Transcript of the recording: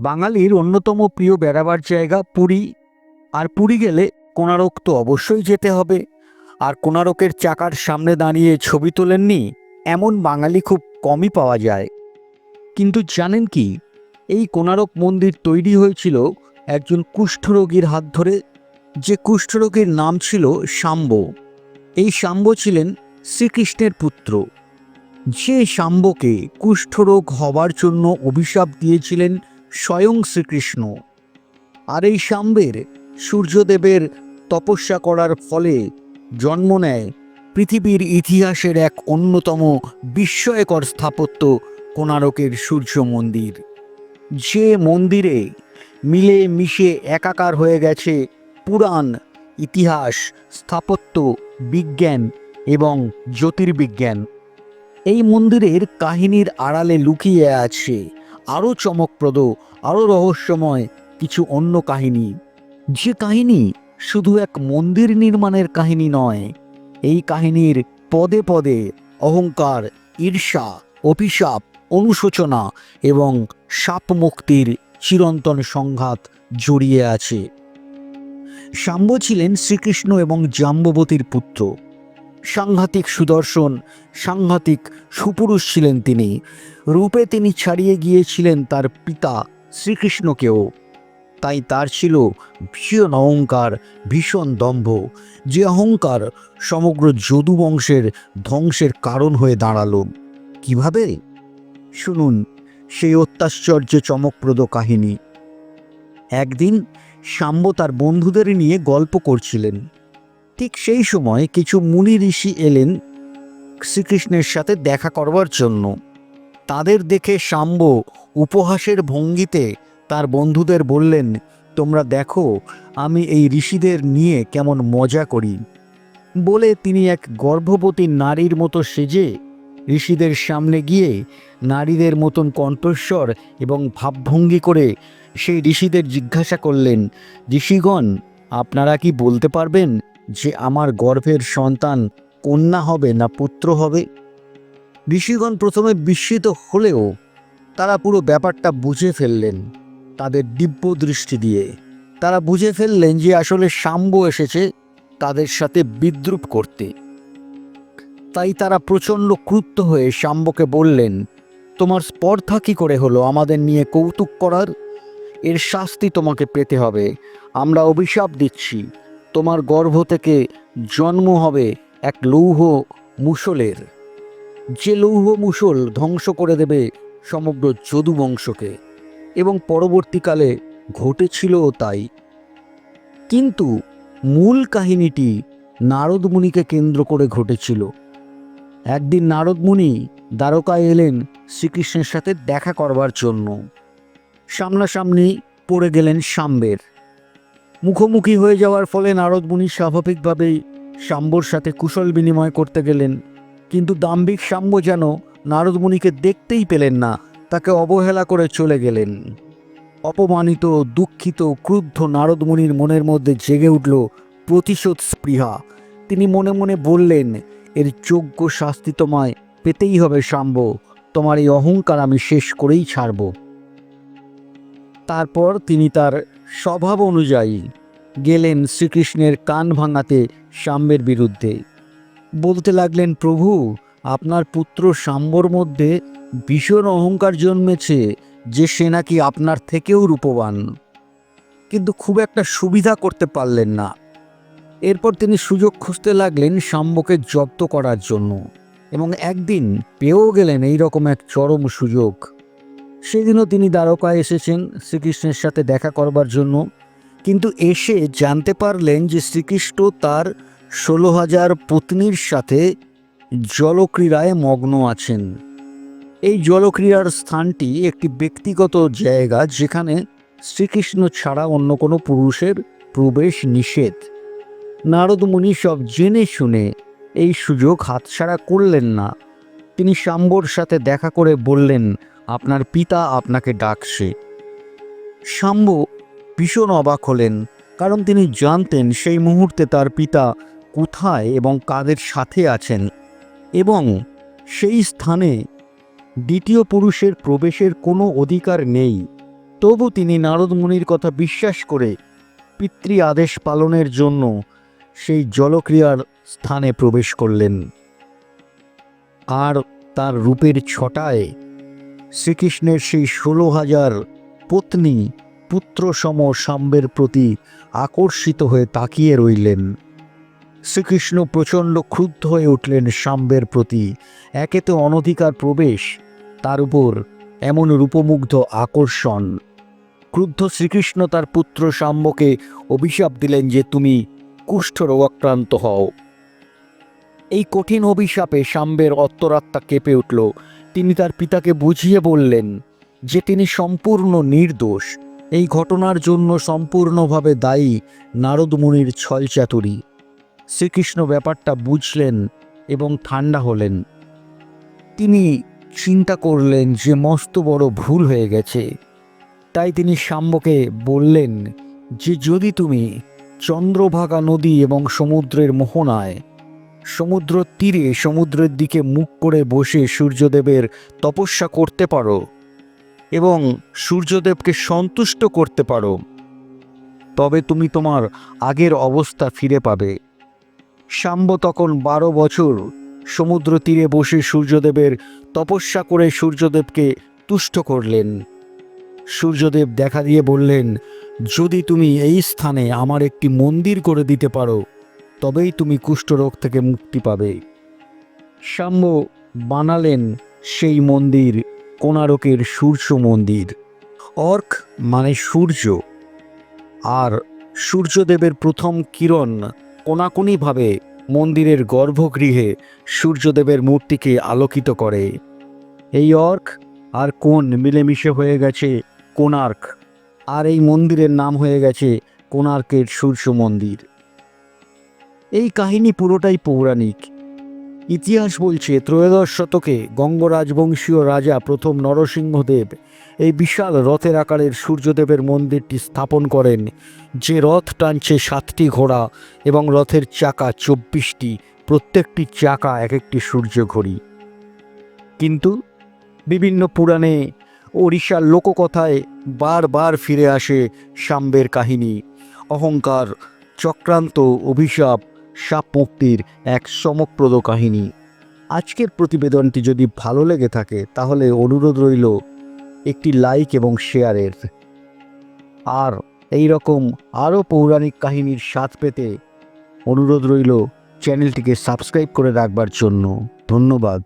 বাঙালির অন্যতম প্রিয় বেড়াবার জায়গা পুরী। আর পুরী গেলে কোণারক তো অবশ্যই যেতে হবে। আর কোণারকের চাকার সামনে দাঁড়িয়ে ছবি তোলেননি, এমন বাঙালি খুব কমই পাওয়া যায়। কিন্তু জানেন কি, এই কোণারক মন্দির তৈরি হয়েছিল একজন কুষ্ঠরোগীর হাত ধরে। যে কুষ্ঠরোগীর নাম ছিল শাম্ব। এই শাম্ব ছিলেন শ্রীকৃষ্ণের পুত্র। যে শাম্বকে কুষ্ঠরোগ হবার জন্য অভিশাপ দিয়েছিলেন স্বয়ং শ্রীকৃষ্ণ। আর এই শাম্বের সূর্যদেবের তপস্যা করার ফলে জন্ম নেয় পৃথিবীর ইতিহাসের এক অন্যতম বিস্ময়কর স্থাপত্য কোণারকের সূর্য মন্দির। যে মন্দিরে মিলে মিশে একাকার হয়ে গেছে পুরাণ, ইতিহাস, স্থাপত্য, বিজ্ঞান এবং জ্যোতির্বিজ্ঞান। এই মন্দিরের কাহিনীর আড়ালে লুকিয়ে আছে আরও চমকপ্রদ আরও রহস্যময় কিছু অন্য কাহিনী। যে কাহিনী শুধু এক মন্দির নির্মাণের কাহিনী নয়, এই কাহিনীর পদে পদে অহংকার, ঈর্ষা, অভিশাপ, অনুশোচনা এবং সাপ মুক্তির চিরন্তন সংঘাত জড়িয়ে আছে। শাম্ব ছিলেন শ্রীকৃষ্ণ এবং জাম্ববতীর পুত্র। সাংঘাতিক সুদর্শন, সাংঘাতিক সুপুরুষ ছিলেন তিনি। রূপে তিনি ছাড়িয়ে গিয়েছিলেন তার পিতা, শ্রীকৃষ্ণকেও। তাই তার ছিল ভীষণ অহংকার, ভীষণ দম্ভ। যে অহংকার সমগ্র যদু বংশের ধ্বংসের কারণ হয়ে দাঁড়াল। কীভাবে? শুনুন, সেই অত্যাশ্চর্য চমকপ্রদ কাহিনী। একদিন শাম্ব তার বন্ধুদের নিয়ে গল্প করছিলেন। ঠিক সেই সময় কিছু মুনি ঋষি এলেন শ্রীকৃষ্ণের সাথে দেখা করবার জন্য। তাদের দেখে শাম্ব উপহাসের ভঙ্গিতে তার বন্ধুদের বললেন, তোমরা দেখো, আমি এই ঋষিদের নিয়ে কেমন মজা করি। বলে তিনি এক গর্ভবতী নারীর মতো সেজে ঋষিদের সামনে গিয়ে নারীদের মতন কণ্ঠস্বর এবং ভাবভঙ্গি করে সেই ঋষিদের জিজ্ঞাসা করলেন, ঋষিগণ, আপনারা কি বলতে পারবেন? যে আমার গর্ভের সন্তান কন্যা হবে না পুত্র হবে? ঋষিগণ প্রথমে বিস্মিত হলেও তারা পুরো ব্যাপারটা বুঝে ফেললেন তাদের দিব্য দৃষ্টি দিয়ে। তারা বুঝে ফেললেন যে আসলে শাম্ব এসেছে তাদের সাথে বিদ্রুপ করতে। তাই তারা প্রচণ্ড ক্রুদ্ধ হয়ে শাম্বকে বললেন, তোমার স্পর্ধা কী করে হলো আমাদের নিয়ে কৌতুক করার? এর শাস্তি তোমাকে পেতে হবে। আমরা অভিশাপ দিচ্ছি। তোমার গর্ভ থেকে জন্ম হবে এক লৌহ মুসলের যে লৌহ মুসল ধ্বংস করে দেবে সমগ্র যদু বংশকে, এবং পরবর্তীকালে ঘটেছিলও তাই। কিন্তু মূল কাহিনীটি নারদমুনিকে কেন্দ্র করে ঘটেছিল। একদিন নারদমুনি দ্বারকায় এলেন শ্রীকৃষ্ণের সাথে দেখা করবার জন্য। সামনাসামনি পড়ে গেলেন শাম্বের মুখোমুখি হয়ে যাওয়ার ফলে নারদমুনি স্বাভাবিকভাবেই শাম্বর সাথে কুশল বিনিময় করতে গেলেন। কিন্তু দাম্ভিক শাম্ব যেন নারদমুনিকে দেখতেই পেলেন না, তাকে অবহেলা করে চলে গেলেন। অপমানিত, দুঃখিত, ক্রুদ্ধ নারদমুনির মনের মধ্যে জেগে উঠল প্রতিশোধ স্পৃহা। তিনি মনে মনে বললেন, এর যোগ্য শাস্তি তোমায় পেতেই হবে শাম্ব তোমার এই অহংকার আমি শেষ করেই ছাড়ব। তারপর তিনি তার স্বভাব অনুযায়ী গেলেন শ্রীকৃষ্ণের কান ভাঙাতে সাম্যের বিরুদ্ধে। বলতে লাগলেন, প্রভু, আপনার পুত্র সাম্যর মধ্যে ভীষণ অহংকার জন্মেছে যে সে নাকি আপনার থেকেও রূপবান। কিন্তু খুব একটা সুবিধা করতে পারলেন না। এরপর তিনি সুযোগ খুঁজতে লাগলেন শাম্বকে জব্দ করার জন্য এবং একদিন পেয়েও গেলেন এই রকম এক চরম সুযোগ। সেদিনও তিনি দ্বারকায় এসেছেন শ্রীকৃষ্ণের সাথে দেখা করবার জন্য। কিন্তু এসে জানতে পারলেন যে শ্রীকৃষ্ণ তার ষোলো হাজার পত্নীর সাথে জলক্রীড়ায় মগ্ন আছেন। এই জলক্রীড়ার স্থানটি একটি ব্যক্তিগত জায়গা যেখানে শ্রীকৃষ্ণ ছাড়া অন্য কোনো পুরুষের প্রবেশ নিষেধ। নারদমুনি সব জেনে শুনে এই সুযোগ হাতছাড়া করলেন না। তিনি শাম্বর সাথে দেখা করে বললেন আপনার পিতা আপনাকে ডাকছে। শাম্ব ভীষণ অবাক হলেন, কারণ তিনি জানতেন সেই মুহূর্তে তার পিতা কোথায় এবং কাদের সাথে আছেন এবং সেই স্থানে দ্বিতীয় পুরুষের প্রবেশের কোনো অধিকার নেই। তবু তিনি নারদ মুনির কথা বিশ্বাস করে পিতৃ আদেশ পালনের জন্য সেই জলক্রিয়ার স্থানে প্রবেশ করলেন। আর তার রূপের ছটায় শ্রীকৃষ্ণের সেই ষোলো হাজার পত্নী পুত্রসম সাম্বের প্রতি আকর্ষিত হয়ে তাকিয়ে রইলেন। শ্রীকৃষ্ণ প্রচণ্ড ক্রুদ্ধ হয়ে উঠলেন সাম্বের প্রতি। একে তো অনধিকার প্রবেশ, তার উপর এমন রূপমুগ্ধ আকর্ষণ। ক্রুদ্ধ শ্রীকৃষ্ণ তার পুত্র সাম্যকে অভিশাপ দিলেন যে তুমি কুষ্ঠ রোগাক্রান্ত হও। এই কঠিন অভিশাপে সাম্বের অত্তরাত্মা কেঁপে উঠল। তিনি তার পিতাকে বুঝিয়ে বললেন যে তিনি সম্পূর্ণ নির্দোষ। এই ঘটনার জন্য সম্পূর্ণভাবে দায়ী নারদ মুনির ছলচাতুরি। শ্রীকৃষ্ণ ব্যাপারটা বুঝলেন এবং ঠান্ডা হলেন। তিনি চিন্তা করলেন যে মস্ত বড় ভুল হয়ে গেছে। তাই তিনি সাম্যকে বললেন যে যদি তুমি চন্দ্রভাগা নদী এবং সমুদ্রের মোহনায় সমুদ্র তীরে সমুদ্রের দিকে মুখ করে বসে সূর্যদেবের তপস্যা করতে পারো এবং সূর্যদেবকে সন্তুষ্ট করতে পারো। তবে তুমি তোমার আগের অবস্থা ফিরে পাবে। শাম্ব তখন বারো বছর সমুদ্র তীরে বসে সূর্যদেবের তপস্যা করে সূর্যদেবকে তুষ্ট করলেন। সূর্যদেব দেখা দিয়ে বললেন, যদি তুমি এই স্থানে আমার একটি মন্দির করে দিতে পারো তবেই তুমি কুষ্ঠরোগ থেকে মুক্তি পাবে। সাম্য বানালেন সেই মন্দির, কোণারকের সূর্য মন্দির। অর্ক মানে সূর্য। আর সূর্যদেবের প্রথম কিরণ কোনাকুনিভাবে মন্দিরের গর্ভগৃহে সূর্যদেবের মূর্তিকে আলোকিত করে। এই অর্ক আর কোন মিলেমিশে হয়ে গেছে কোণার্ক। আর এই মন্দিরের নাম হয়ে গেছে কোণার্কের সূর্য মন্দির। এই কাহিনী পুরোটাই পৌরাণিক। ইতিহাস বলছে ত্রয়োদশ শতকে গঙ্গরাজবংশীয় রাজা প্রথম নরসিংহদেব এই বিশাল রথের আকারের সূর্যদেবের মন্দিরটি স্থাপন করেন। যে রথ টানছে সাতটি ঘোড়া এবং রথের চাকা চব্বিশটি, প্রত্যেকটি চাকা এক একটি সূর্য ঘড়ি। কিন্তু বিভিন্ন পুরাণে ওড়িশার লোককথায় বারবার ফিরে আসে সাম্বের কাহিনী। অহংকার, চক্রান্ত, অভিশাপ সাপ মুক্তির এক চমকপ্রদ কাহিনী। আজকের প্রতিবেদনটি যদি ভালো লেগে থাকে, তাহলে অনুরোধ রইল একটি লাইক এবং শেয়ারের। আর এই রকম আরও পৌরাণিক কাহিনীর স্বাদ পেতে অনুরোধ রইল চ্যানেলটিকে সাবস্ক্রাইব করে রাখবার জন্য। ধন্যবাদ।